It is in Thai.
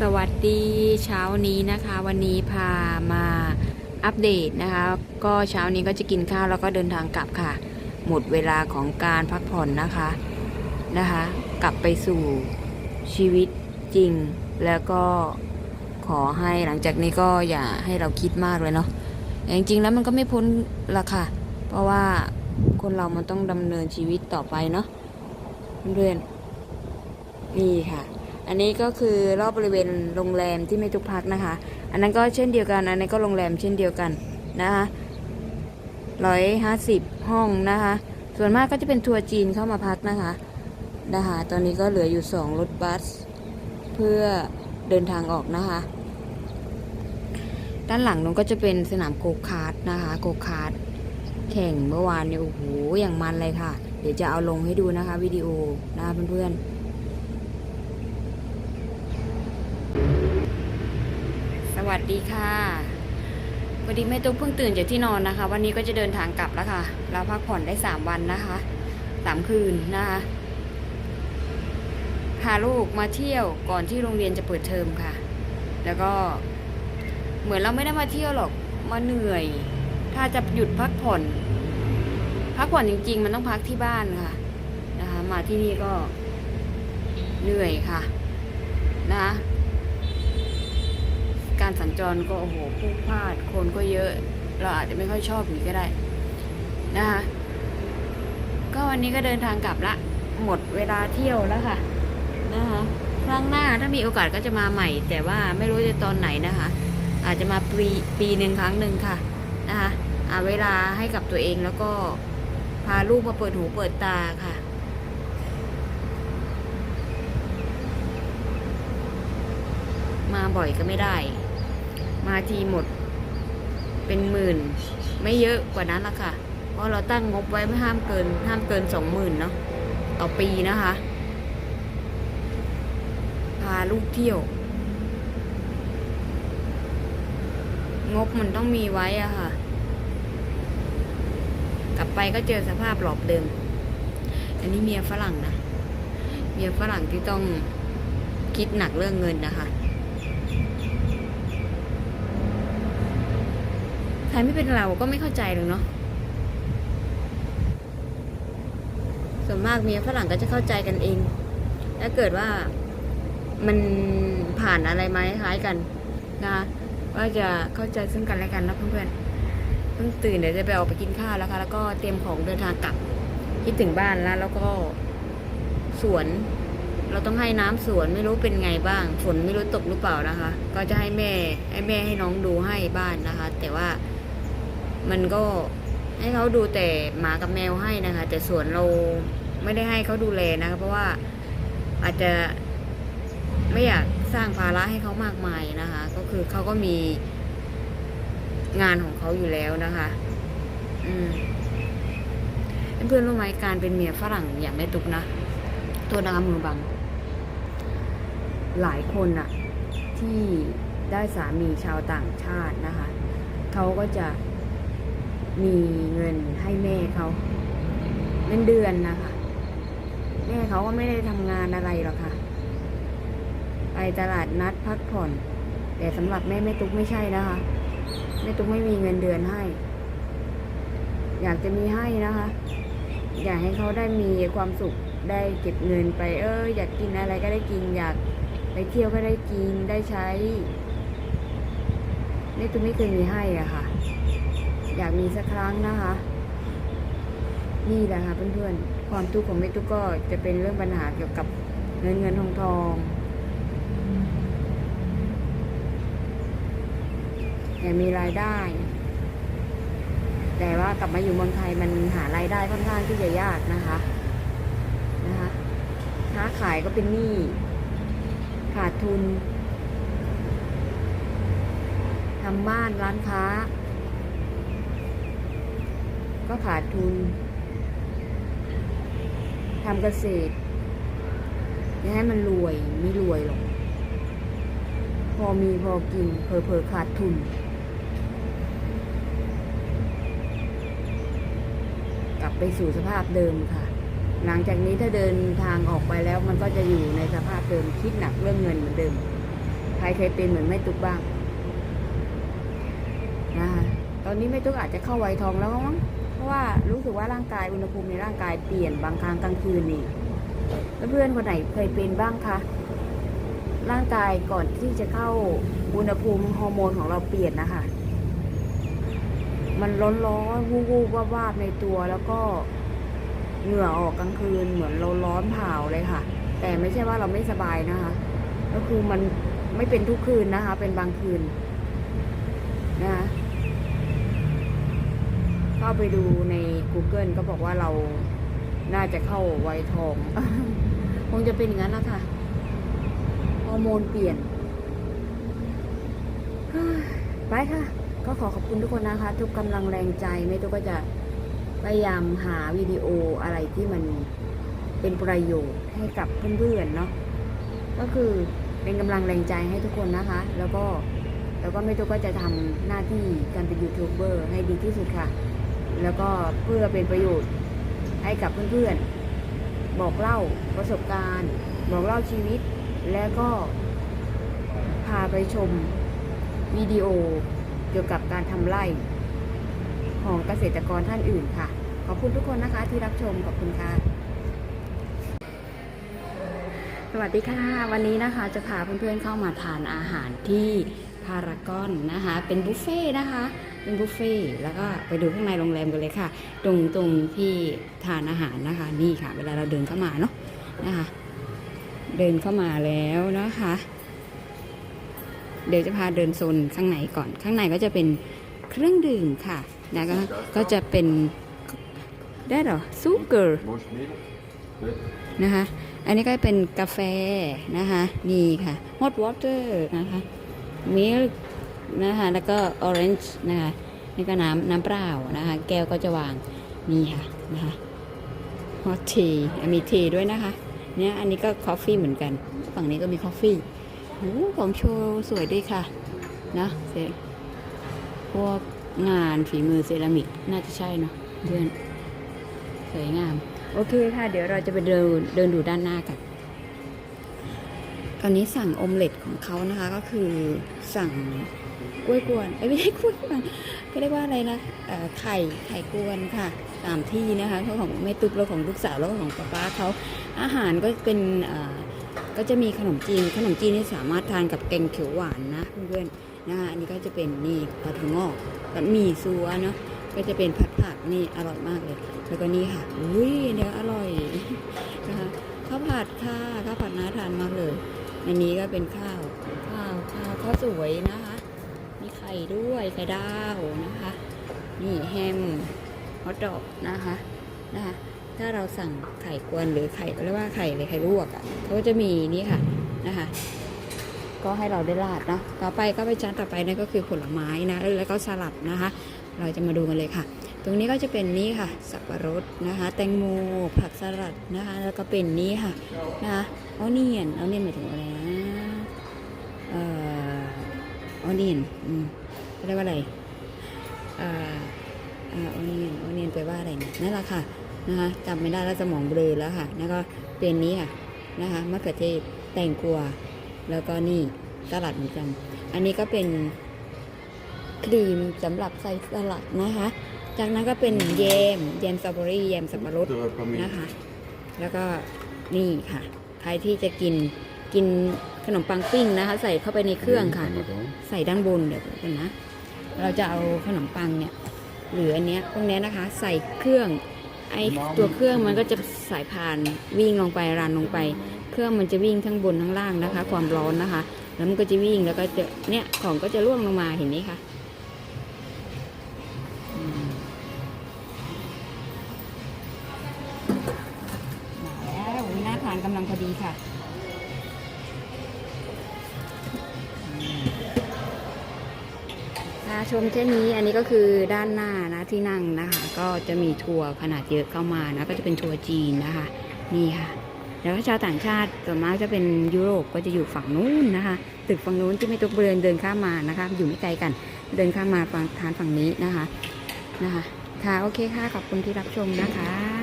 สวัสดีเช้านี้นะคะ วันนี้พามาอัปเดตนะคะ ก็เช้านี้ก็จะกินข้าวแล้วก็เดินทางกลับค่ะ หมดเวลาของการพักผ่อนนะคะนะคะ กลับไปสู่ชีวิตจริง แล้วก็ขอให้หลังจากนี้ก็อย่าให้เราคิดมากเลยเนาะแต่จริงๆแล้วมันก็ไม่พ้นละค่ะ เพราะว่าคนเรามันต้องดำเนินชีวิตต่อไปเนาะเพื่อนนี่ค่ะ อันนี้ก็คือรอบบริเวณโรงแรมที่ไม่ทุกพักนะคะ อันนั้นก็เช่นเดียวกัน อันนี้ก็โรงแรมเช่นเดียวกันนะคะร้อยห้าสิบห้องนะคะ ส่วนมากก็จะเป็นทัวร์จีนเข้ามาพักนะคะนะคะ ตอนนี้ก็เหลืออยู่สองรถบัส เพื่อเดินทางออกนะคะ ด้านหลังนู้นก็จะเป็นสนามโกคาร์ดนะคะ โกคาร์ดแข่งเมื่อวานเนี่ยโอ้โหอย่างมันเลยค่ะ เดี๋ยวจะเอาลงให้ดูนะคะวิดีโอนะคะเพื่อนๆ วัสดีค่ะวันนี้แม่ตุ๊กเพิ่งตื่นจากที่นอนนะคะ วันนี้ก็จะเดินทางกลับแล้วค่ะเราพักผ่อนได้สามวันนะคะสามคืนนะคะพาลูกมาเที่ยวก่อนที่โรงเรียนจะเปิดเทอมค่ะ แล้วก็เหมือนเราไม่ได้มาเที่ยวหรอกมาเหนื่อย ถ้าจะหยุดพักผ่อน พักผ่อนจริง ๆ มันต้องพักที่บ้านค่ะนะคะ มาที่นี่ก็เหนื่อยค่ะ นะคะ การสัญจรก็โอ้โหพลุกพลาดคนก็เยอะ เราอาจจะไม่ค่อยชอบนี้ก็ได้นะคะก็วันนี้ก็เดินทางกลับละ หมดเวลาเที่ยวแล้วค่ะนะคะครั้งหน้าถ้ามีโอกาสก็จะมาใหม่ แต่ว่าไม่รู้จะตอนไหนนะคะ อาจจะมาปีปีหนึ่งครั้งหนึ่งค่ะนะคะอาเวลาให้กับตัวเองแล้วก็พาลูกมาเปิดหูเปิดตาค่ะมาบ่อยก็ไม่ได้ มาทีหมด เป็นหมื่น ไม่เยอะกว่านั้นละค่ะ เพราะเราตั้งงบไว้ไม่ห้ามเกิน ห้ามเกินสองหมื่นเนาะต่อปีนะคะ พาลูกเที่ยว งบมันต้องมีไว้อะค่ะ กลับไปก็เจอสภาพหลอบเดิม อันนี้เมียฝรั่งนะ เมียฝรั่งที่ต้องคิดหนักเรื่องเงินนะคะ ครไม่เป็นเราก็ไม่เข้าใจหรอกเนาะส่วนมากเมียฝรั่งก็จะเข้าใจกันเอง ถ้าเกิดว่ามันผ่านอะไรมาคล้ายกันนะคะว่าจะเข้าใจซึ่งกันและกันนะเพื่อนๆเพิ่งตื่นเดี๋ยวจะไปออกไปกินข้าวแล้วค่ะ แล้วก็เตรียมของเดินทางกลับคิดถึงบ้านแล้วแล้วก็สวน เราต้องให้น้ำสวนไม่รู้เป็นไงบ้าง ฝนไม่รู้ตกหรือเปล่านะคะ ก็จะให้แม่ให้แม่ให้น้องดูให้บ้านนะคะ แต่ว่า มันก็ให้เขาดูแต่หมากับแมวให้นะคะ แต่สวนเราไม่ได้ให้เขาดูแลนะคะเพราะว่าอาจจะไม่อยากสร้างภาระให้เขามากมายนะคะ ก็คือเขาก็มีงานของเขาอยู่แล้วนะคะ อืมเพื่อนรู้ไหมการเป็นเมียฝรั่งอย่างแม่ตุกนะตัวนามือบัง หลายคนอะที่ได้สามีชาวต่างชาตินะคะเขาก็จะ มีเงินให้แม่เขาเงินเดือนนะคะ แม่เขาก็ไม่ได้ทำงานอะไรหรอกค่ะ ไปตลาดนัดพักผ่อน แต่สำหรับแม่แม่ตุ๊กไม่ใช่นะคะแม่ตุ๊กไม่มีเงินเดือนให้ อยากจะมีให้นะคะ อยากให้เขาได้มีความสุขได้เก็บเงินไป เออ อยากกินอะไรก็ได้กิน อยากไปเที่ยวก็ได้กินได้ใช้แม่ตุ๊กไม่เคยมีให้อะค่ะ อยากมีสักครั้งนะคะ นี่แหละค่ะเพื่อนๆ ความทุกข์ของแม่ตุ๊กก็จะเป็นเรื่องปัญหาเกี่ยวกับเงินเงินทองทองอยากมีรายได้ แต่ว่ากลับมาอยู่เมืองไทยมันหารายได้ค่อนข้างที่จะยากนะคะนะคะค้าขายก็เป็นหนี้ขาดทุนทำบ้านร้านค้า ก็ขาดทุนทำเกษตรจะให้มันรวยไม่รวยหรอก พอมีพอกินเพอเพอๆขาดทุน กลับไปสู่สภาพเดิมค่ะ หลังจากนี้ถ้าเดินทางออกไปแล้วมันก็จะอยู่ในสภาพเดิมคิดหนักเรื่องเงินเหมือนเดิม ใครเคยเป็นเหมือนแม่ตุ๊กบ้างนะคะตอนนี้แม่ตุ๊กอาจจะเข้าวัยทองแล้วมั้ง ราะว่ารู้สึกว่าร่างกายอุณหภูมิในร่างกายเปลี่ยนบางครั้งกลางคืนนี่แล้วเพื่อนคนไหนเคยเป็นบ้างคะร่างกายก่อนที่จะเข้าอุณหภูมิฮอร์โมนของเราเปลี่ยนนะคะ มันร้อนร้อนวูบวูบวาบในตัวแล้วก็เหงื่อออกกลางคืนเหมือนเราร้อนเผาเลยค่ะ แต่ไม่ใช่ว่าเราไม่สบายนะคะ ก็คือมันไม่เป็นทุกคืนนะคะ เป็นบางคืนนะคะ เข้าไปดูใน Google ก็บอกว่าเราน่าจะเข้าไวทอง คงจะเป็นอย่างนั้นละค่ะฮอร์โมนเปลี่ยน ไปค่ะ ก็ขอขอบคุณทุกคนนะคะ ทุกกำลังแรงใจไม่ทุกก็จะพยายามหาวิดีโออะไรที่มันเป็นประโยชน์ให้กับเพื่อนๆเนาะก็คือเป็นกำลังแรงใจให้ทุกคนนะคะ แล้วก็แล้วก็ไม่ทุกก็จะทำหน้าที่การเป็นยูทูบเบอร์ให้ดีที่สุดค่ะ แล้วก็เพื่อเป็นประโยชน์ให้กับเพื่อนๆ บอกเล่าประสบการณ์ บอกเล่าชีวิต แล้วก็พาไปชมวิดีโอเกี่ยวกับการทำไร่ของเกษตรกรท่านอื่นค่ะ ขอบคุณทุกคนนะคะที่รับชมขอบคุณค่ะ สวัสดีค่ะ วันนี้นะคะจะพาเพื่อนๆเข้ามาทานอาหารที่ พารากอนนะคะ เป็นบุฟเฟ่นะคะ เป็นบุฟเฟ่แล้วก็ไปดูข้างในโรงแรมกันเลยค่ะ ตรงตรงที่ทานอาหารนะคะ นี่ค่ะ เวลาเราเดินเข้ามาเนาะนะคะ เดินเข้ามาแล้วนะคะ เดี๋ยวจะพาเดินโซนข้างในก่อน ข้างในก็จะเป็นเครื่องดื่มค่ะนะก็ก็จะเป็นได้หรอซูเกอร์นะคะ อันนี้ก็เป็นกาแฟนะคะ นี่ค่ะ hot water นะคะ milk นะคะแล้วก็ orange นะคะนี่ก็น้ำน้ำเปล่านะคะ แก้วก็จะวางนี่ค่ะนะคะ hot tea อะมี tea ด้วยนะคะเนี่ยอันนี้ก็ coffee เหมือนกัน ฝั่งนี้ก็มี coffee โอ้ของโชว์สวยด้วยค่ะนะเสพวกงานฝีมือเซรามิกน่าจะใช่เนาะเพื่อนสวยงาม โอเคค่ะ เดี๋ยวเราจะไปเดินเดินดูด้านหน้ากัน ตอนนี้สั่งออมเล็ตของเขานะคะก็คือสั่งกล้วยกวนไม่ใช่กล้วยกวนก็เรียกว่าอะไรนะไข่ไข่กวนค่ะสามที่นะคะเขาของแม่ตุ๊กแล้วของลูกสาวแล้วก็ของป้าป้าเขาอาหารก็เป็นก็จะมีขนมจีนขนมจีนนี่สามารถทานกับแกงเขียวหวานนะเพื่อนๆนะคะอันนี้ก็จะเป็นนี่ปลาทูงอกกับหมี่ซัวเนาะก็จะเป็นผัดผักนี่อร่อยมากเลย แล้วก็นี่ค่ะอุ้ยเดี๋ยวอร่อยนะคะข้าวผัดค่ะข้าวผัดน่าทานมากเลย อันนี้ก็เป็นข้าวข้าวข้าวข้าวสวยนะคะ มีไข่ด้วยไข่ดาวนะคะ นี่แฮมฮอทดอกนะคะนะคะ ถ้าเราสั่งไข่กวนหรือไข่เรียกว่าไข่เลยไข่ลวกอะ่ะเขาก็จะมีนี่ค่ะนะคะ ก็ให้เราได้ราดเนาะต่อไปก็ไปจานต่อไปนั่นก็คือผลไม้นะแล้วก็สลัดนะคะ เราจะมาดูกันเลยค่ะ ตรงนี้ก็จะเป็นนี่ค่ะ สับปะรดนะคะ แตงโม ผักสลัดนะคะ แล้วก็เป็นนี่ค่ะนะคะออเนียนออเนียนหมายถึงอะไรนะเอ่อออเนียนอืมเรียกว่าอะไรเอ่อออเนียนออเนียนแปลว่าอะไรนี่ยนั่นแหละค่ะนะคะจำไม่ได้แล้วสมองเบลอแล้วค่ะแล้วก็เป็นนี้ค่ะนะคะมะเขือเทศแตงกวาแล้วก็นี่สลัดเหมือนกัน อันนี้ก็เป็นครีมสำหรับใส่สลัดนะคะ จากนั้นก็เป็นแยมแยมสตรอเบอรี่แยมสับปะรด De familie. นะคะ แล้วก็นี่ค่ะ ใครที่จะกินกินขนมปังปิ้งนะคะ ใส่เข้าไปในเครื่องค่ะ ใส่ด้านบนเดี๋ยวกันนะ เราจะเอาขนมปังเนี่ยหรืออันเนี้ยพวกเนี้ยนะคะ ใส่เครื่องไอตัวเครื่องมันก็จะสายพานวิ่งลงไปรันลงไป เครื่องมันจะวิ่งทั้งบนทั้งล่างนะคะ ความร้อนนะคะ แล้วมันก็จะวิ่งแล้วก็จะเนี่ยของก็จะร่วงลงมาเห็นไหมคะำลังพอดีค่ะค่ะชมแค่นี้อันนี้ก็คือด้านหน้านะที่นั่งนะคะ ก็จะมีทัวร์ขนาดเยอะเข้ามานะก็จะเป็นทัวร์จีนนะคะนี่ค่ะ แล้วก็ชาวต่างชาติส่วนมากจะเป็นยุโรปก็จะอยู่ฝั่งนู้นนะคะ ตึกฝั่งนู้นที่ไม่ตุกเดินเดินข้ามมานะคะ อยู่ไม่ไกลกัน เดินข้ามมาฝั่งทานฝั่งนี้นะคะนะคะ ค่ะโอเคค่ะขอบคุณที่รับชมนะคะ